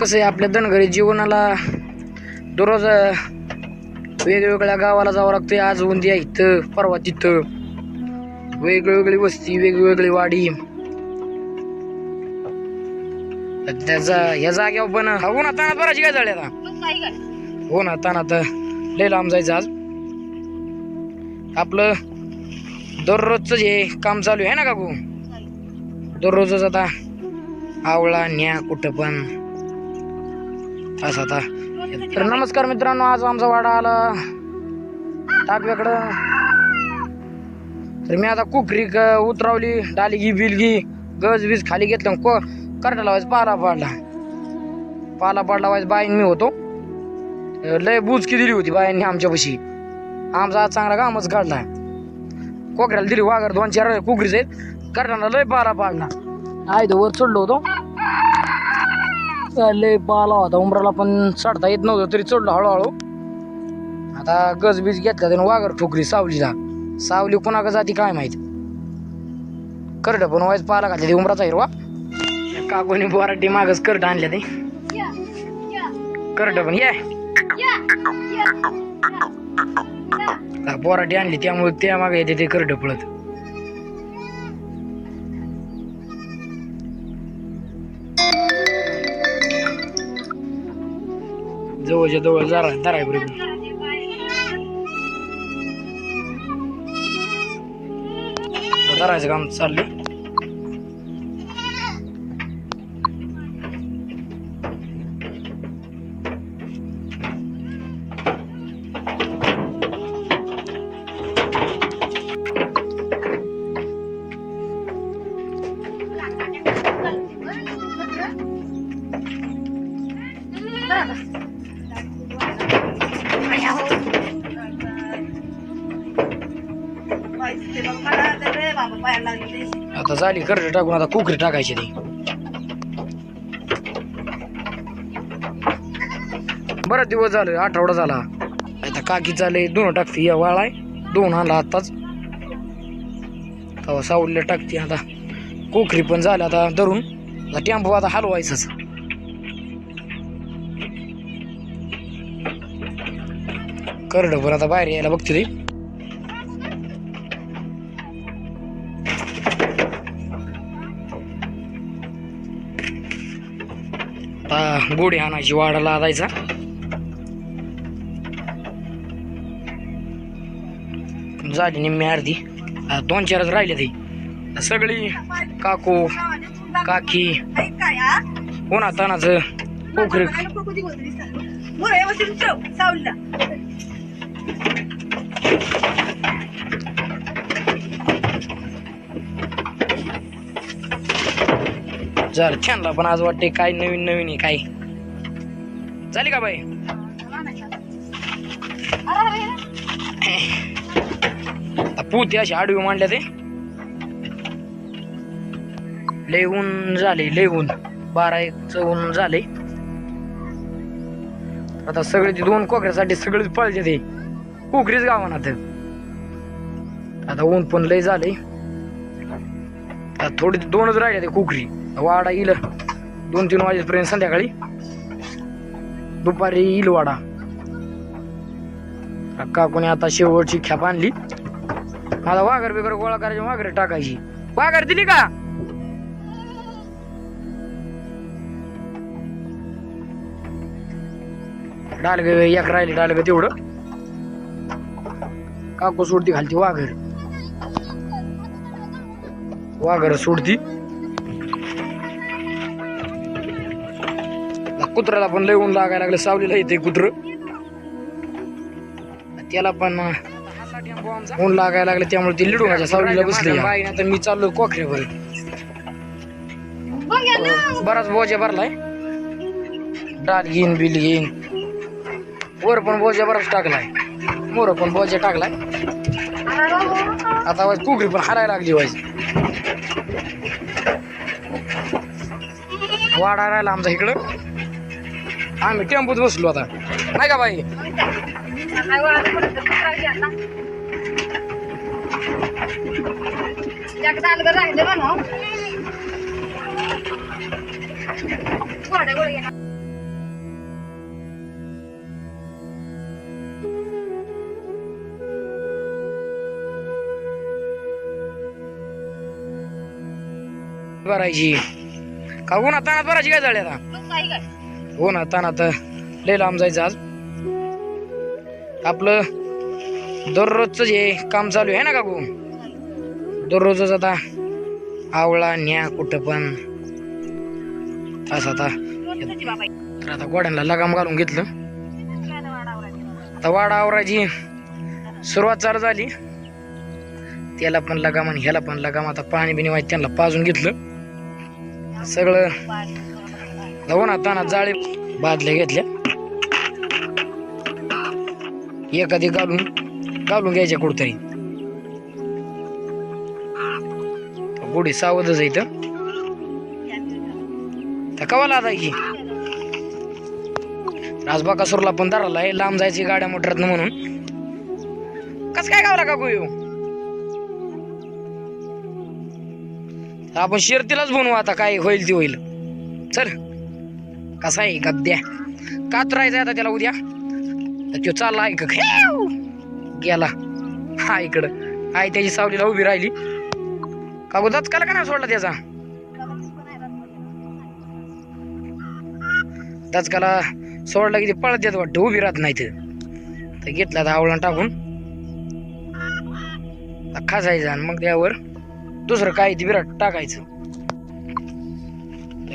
कसं आहे आपल्या धनगरी जीवनाला दररोज वेगवेगळ्या गावाला जावं लागतंय. आज उंदिया इथं परवा तिथं. वेगवेगळी वस्ती वेगवेगळी वाडी. त्याचा ह्या जाग्यावर पण हो ना तानात बराची काय झाली आता. हो ना तानात लय लांब जायचं आज. आपलं दररोजचं जे काम चालू आहे ना काकू? दररोजच आता आवळा न्या कुठं पण. असं आता. तर नमस्कार मित्रांनो आज आमचा वाडा आला. टाकव्याकडं तर मी आता कुकरी क- उतरावली डालगी बिलगी गज बीज खाली घेतलं को करडा लावायचं पाला पाडला. पाला पाडला व्हायचं बाईन मी होतो. लय बुजकी दिली होती बायांनी आमच्यापाशी. आमचा आज चांगला कामच काढला. कोकऱ्याला दिली वाघर दोन चार कुकरीच आहेत. करताना लय पाला पाडला. आहे तो वर चढलो होतो. लय पाला होता. उमराला पण चढता येत नव्हतं तरी चढलो हळूहळू. आता गज बीज घेतला त्यानं वाघर ठोकरी सावलीला. सावली कोणाकडे जाती काय माहीत? करड पण व्हायचं पाला घातले ते उमराचा हिरवा. काकोनी बोराटी मागच करड आणल्या ते. करड पण ये. बोराटी आणली त्यामुळे त्या मागे येते ते करड पळत. जवळच्या जवळ जरा धराय बरोबर धरायचं काम चाललं आता झाली कर्ज टाकून आता कुकरी टाकायची ती. बराच दिवस झाले आठवडा झाला. आता काकी चाले दोन टाकते या वाळाय दोन आणला आताच तेव्हा सावलीला टाकते आता. कोकरी पण झाल्या आता धरून. आता टेम्पो आता हलवायचंच. करडं पण आता बाहेर यायला बघते ती. गोडी आणायची वाडा लादायचा झाली निम्मी अर्धी. दोन चारच राहिले ते. सगळी काकू काकी कोणा तानाचं कोकरी झालं छानला पण आज वाटते काय नवीन नवीन आहे काय? झाली का बाई? पुती अशी आडवी मांडल्या ते. लय ऊन झाले लय ऊन. बारा एक ऊन झाले आता सगळे ते दोन कोकऱ्यासाठी सगळेच पळते ते. कोकरीच गावानात आता. ऊन पण लय झाले आता थोडी दोनच राहिले ते कुकरी. वाडा येईल दोन तीन वाजेपर्यंत संध्याकाळी. दुपारी येईल वाडा. का कोणी आता शेवटची खेप आणली. मला वाघर बिगर गोळा करायची वाघर टाकायची. वाघर दिली का? डालग एक राहिली डालग तेवढं. काकू सोडती घालती वाघर. वाघर सोडती. कुत्र्याला पण लय ऊन लागायला लागलं. सावलीला येते कुत्र. त्याला पण ऊन लागायला लागलं त्यामुळे ते लिडून सावलीला बसले आता मी चाललो कोकऱ्यावर बराच बोजा भरलाय. डाल घेईन बिल घेईन. वर पण बोजा बराच टाकलाय. मोर पण बोजा टाकलाय. आता वाज कुकरी पण हारायला लागली वाज. वाडा राहिला आमचा इकडं. आम्ही टेम्पोत बसलो आता. नाही का बाई? राहिले भरायची का उन्हात तानात भरायची काय झाली आता? हो ना काय उन्हात तानात लय लांब जायचं आज. आपलं दररोजचं जे काम चालू आहे ना काकू? दररोजच आता आवळा न्या कुठं पण. तास आता. तर आता गोड्यांना लगाम घालून घेतलं. आता वाडा आवराची सुरुवात चालू झाली. त्याला पण लगाम आणि ह्याला पण लगाम. आता पाणी बिणी वाईट त्यांना पाजून घेतलं. सगळं उन्हात तानात जाळी बादल्या घेतल्या एखादी घालून घालून घ्यायच्या कुठतरी. गुढी सावधच आहे इथं. तर कवाला आता की? राजबाकासूरला पण धराला आहे लांब जायची गाड्या मोटरात म्हणून. कस काय गावला का येऊ आपण शिरतीलाच बनवू आता काय होईल ती होईल. चल. कसा आहे गद्या? कातरायचं आता त्याला उद्या? तर तो चालला ऐक गेला. हा इकडं. आई त्याची सावलीला उभी राहिली. का काकू दचकाला का नाही सोडला त्याचा? दचकाला सोडला की ते पळत देत वाटतं उभी राहत नाही ते तर घेतला आता आवळण टाकून. खासायचं आणि मग त्यावर दुसरं काय ते विराट टाकायचं.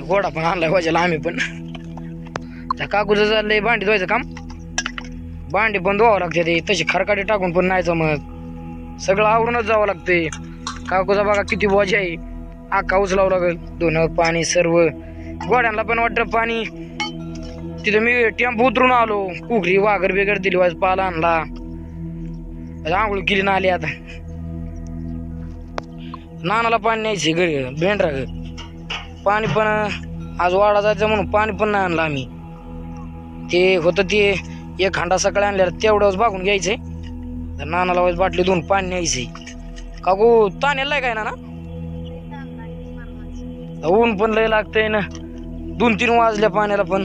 घोडा पण आणला वाजेला आम्ही पण. त्या काकूचं चाललंय भांडी धुवायचं काम. भांडी पण धुवावं लागते ते तशी खरकाटी टाकून पण नाही जमत. सगळं आवरूनच जावं लागते. काकूचा बघा किती बोज आहे. आका उचलावं लागेल. धुणं पाणी सर्व. गोड्यांना पण वाटतं पाणी. तिथं मी टेम्पो उतरून आलो. कुकरी वाघर बिगर दिली वाज पाला आणला. आंघोळ केली ना आली आता. नानाला पाणी न्यायचे घरी. भेंडरा. पाणी पण आज वाडा जायचं म्हणून पाणी पण नाही आणलं आम्ही. ते होतं ते एक हांडा सकाळी आणल्यावर तेवढंच भागून घ्यायचे तर नानाला वाईस बाटली दोन पाणी न्यायचे काकू ताण यायला काय ना ऊन पण लय लागतंय ना. दोन तीन वाजल्या पाण्याला पण.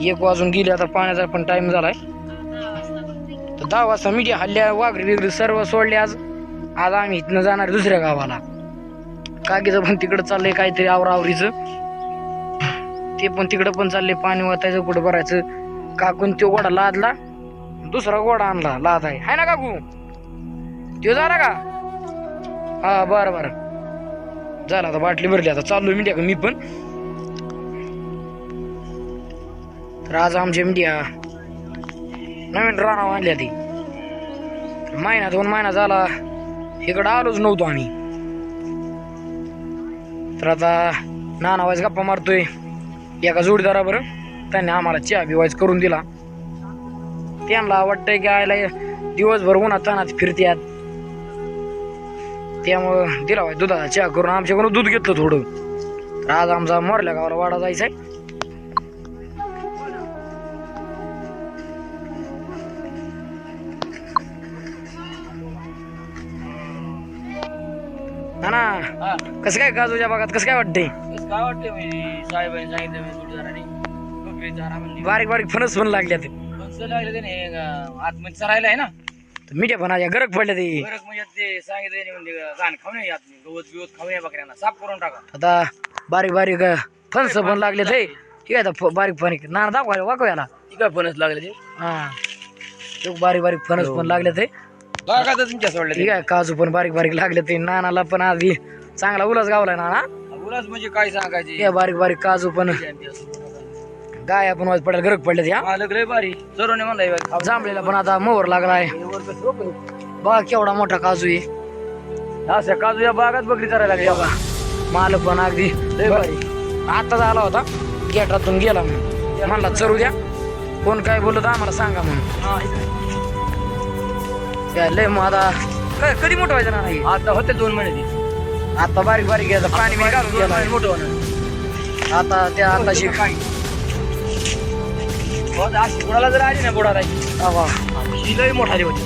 एक वाजून गेले आता पाण्याचा पण टाइम झालाय. तर दहा वाजता मीडिया हल्ल्या वाघरी बिगरी सर्व सोडले आज. आज आम्ही इथनं जाणार दुसऱ्या गावाला. काकीचं पण तिकडं चाललंय काहीतरी आवरावरीचं. ते पण तिकडं पण चालले पाणी वाचायचं कुठं भरायचं. काकून तो गोडा लादला दुसरा गोडा आणला लाद आहे. हाय ना काकू? तो झाला का? हा बरं बरं. झाला आता बाटली भरली आता. चाललो मीडिया का मी पण. तर आज आमच्या मीडिया नवीन राणा आणल्या ती. महिना दोन महिना झाला. इकडं आलोच नव्हतो आम्ही. तर आता नाना वाज गप्पा मारतोय. एका जोडीदाराबर त्यांनी आम्हाला चहा बिवायच करून दिला. त्यांना वाटतंय की आयला दिवसभर उन्हात तानात फिरत्यात. त्यामुळं दिला दुधाचा चहा करून आमच्याकडून दूध घेतलं थोडं. तर आज आमचा मोरल्या गावाला वाडा जायचा आहे ना ना. हा. कसं काय काजूच्या बागात कसं काय वाटतंय? तेच काय वाटले मी? साहेबांनी सांगितलं मी जोडीदाराने बकरी चारा म्हणली. बारीक बारीक फणस पण फणसं लागले त्याने. अं, आतमध्ये चरायला आहे ना? पण आज गरज पडल्या ते. बरं म्हणजे ते सांगितलं त्याने म्हणजे घाण खाऊ नये आत गवत बिवत खाऊ नये बकऱ्यांना. साफ करून टाका. आता बारीक बारीक फणस पण लागले ते. ठीक आहे आता बारीक बारीक ना दाखवा वाकव याला. ती काय फणस लागले ते. हा. बारीक बारीक फणस पण लागले ते. बघा का तुमच्या सोडले ठीक आहे काजू पण बारीक बारीक लागले ते. नानाला पण आधी चांगला उलस गावलाय नाना. उलाच म्हणजे काय सांगायचे? हे बारीक बारीक काजू पण. गाय पण वाज पडायला गरज पडले म्हणलाय खाऊ. जांभळीला पण आता मोहर लागलाय. बघा केवढा मोठा काजू आहे. असं काजू या बागात बकरी चरायला लागली बघा माल पण अगदी आताच आला होता. गेटातून गेला म्हणला चरू द्या. कोण काय बोलत आम्हाला सांगा म्हणून. लय मग आता कधी मोठं व्हायचं ना नाही आता होते दोन महिने. आता बारीक बारीक घ्यायचं पाणी मी घालून दोन गेला महिने मोठं होणार. आता त्या आताशी हो, अशी बुडाला जर आली ना बुडाला. ही लय मोठाली होती.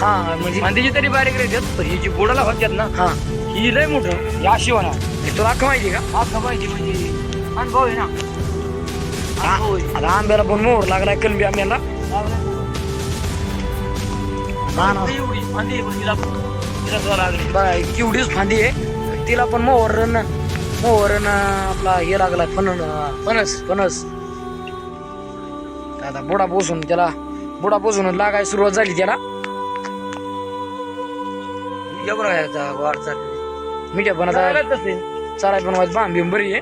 हा म्हणजे फांदीची तरी बारीक पण ही जी बुडाला होत्यात ना हा. ही लय मोठं ही अशी होणार. हे तुला अख्खं माहिती का? आता माहिती म्हणजे अनुभव आहे ना. आता आंब्याला पण मोहर लागलाय कलबी आंब्याला. एवढी फांदी आहे पण हिला हिला सुद्धा लागली. बघा केवढीच फांदी आहे. तिला पण मोहरण मोहरण आपला हे लागला फन फणस. फणस. आता बुडा पोसून त्याला बुडा पोसून लागाय सुरुवात झाली त्याला. एवढं आहे आता वाढ चालली मीडिया पण आता वाज बांब बरी आहे.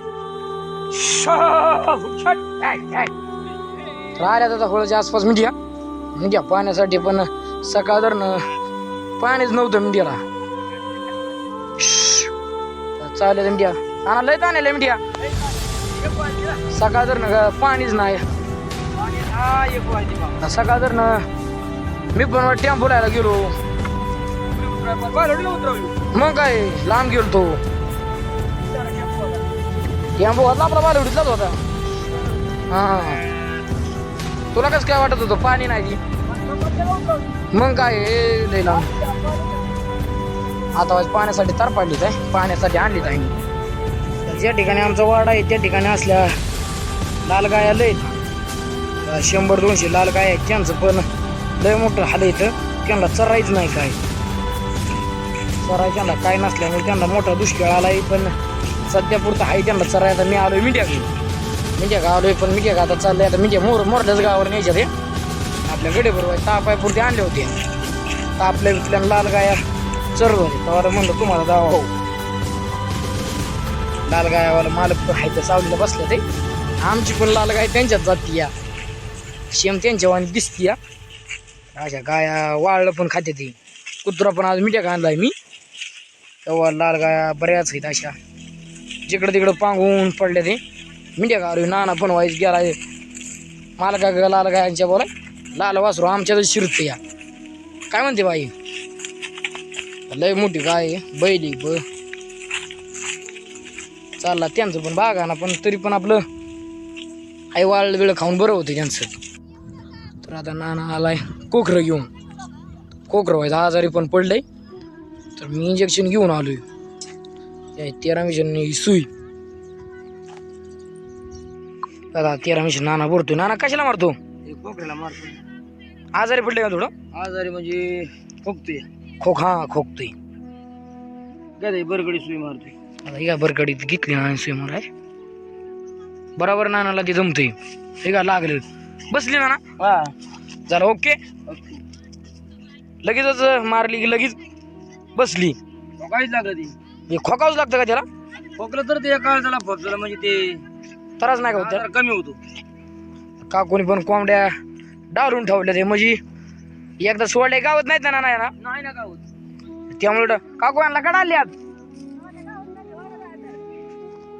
आता होळच्या आसपास मीडिया मीडिया पाण्यासाठी पण सकाळ पाणीच नव्हतं मीडियाला चालेल मीडिया आणा लय मीडिया सकाळ धरणं पाणीच नाही. हा. सकाळ धरणं मी पण टेम्पो लायला गेलो. मग काय लांब गेलो तो. टेम्पो होता आपला बालवडीतलाच होता. हा. तुला कसं काय वाटत होतं? पाणी नाही ती. मग काय हे आता वाज पाण्यासाठी तर पाडलीच आहे पाण्यासाठी आणलीच आहे मी. ज्या ठिकाणी आमचा वाडा आहे त्या ठिकाणी असल्या लाल गाया लय शंभर दोनशे लाल गाय आहेत. त्यांचं पण लय मोठं हाल इथं. त्यांना चरायच नाही काय. चराय त्यांना काय नसल्यामुळे त्यांना मोठा दुष्काळ आलाय पण सध्या पुरता आहे त्यांना चराय मी आलोय मिठ्या घरी मिठ्या आलोय पण मिठ्या का आता चाललंय. आता मिठ्या मोर मोरल्याच गावावर न्यायच्या ते आपल्या गडे बरोबर तापाय पुरते आणले होते. तापल्या विकल्या लाल गाया चरत होते. तेव्हा म्हणलं तुम्हाला दावा हो. लाल गायावाला मालक पण आहे तर सावलीला बसले ते आमची पण लाल गाय त्यांच्यात जाती या शेम त्यांच्या वाणी दिसती या अशा गाया वाळलं पण खाते ती. कुत्रा पण आज मिठ्या आणलाय मी. तेव्हा लाल गाया बऱ्याच आहेत अशा. जिकडं तिकडं पांगून पडले ते. मिठ्या गाव नाना पण व्हायच गेला मला लाल गायांच्या बोलाय. लाल वासरू आमच्या शिरते या. काय म्हणते बाई? लय मोठी गाय आहे, बैली ब चालला त्यांचं पण बागाना पण तरी पण आपलं आई वाळ वेळ खाऊन बरं होतं त्यांचं. तर आता नाना आलाय कोकरं घेऊन. कोकरं व्हायचं आजारी पण पडलंय. तर मी इंजेक्शन घेऊन आलोय. तेरा मिशन सुई. दादा तेरा मिशन नाना बोलतोय नाना कशाला मारतो? कोकऱ्याला मारतो आजारी पडले का थोडं? आजारी म्हणजे खोकतोय. खोक हा खोकतोय. गदे बरगडी सुई मारतोय. आता ही बरकडीत घेतली ना सुई माराय? बरोबर नानाला ते जमतोय. हे का लागले? बसली नाना? हा. झालं ओके. ओके. लगेचच मारली की लगेच बसली. काहीच लागत ती हे खोकावंच लागतं का त्याला? खोकलं तर ते काय झाला खोकलं म्हणजे ते त्रास नाही का होत त्याला? कमी होतो. काकूनी पण कोंबड्या डाळून ठेवल्या ते म्हणजे एकदा सोडले गावत नाहीत ना? नाही ना होत त्यामुळे काकू यांना कडाले आत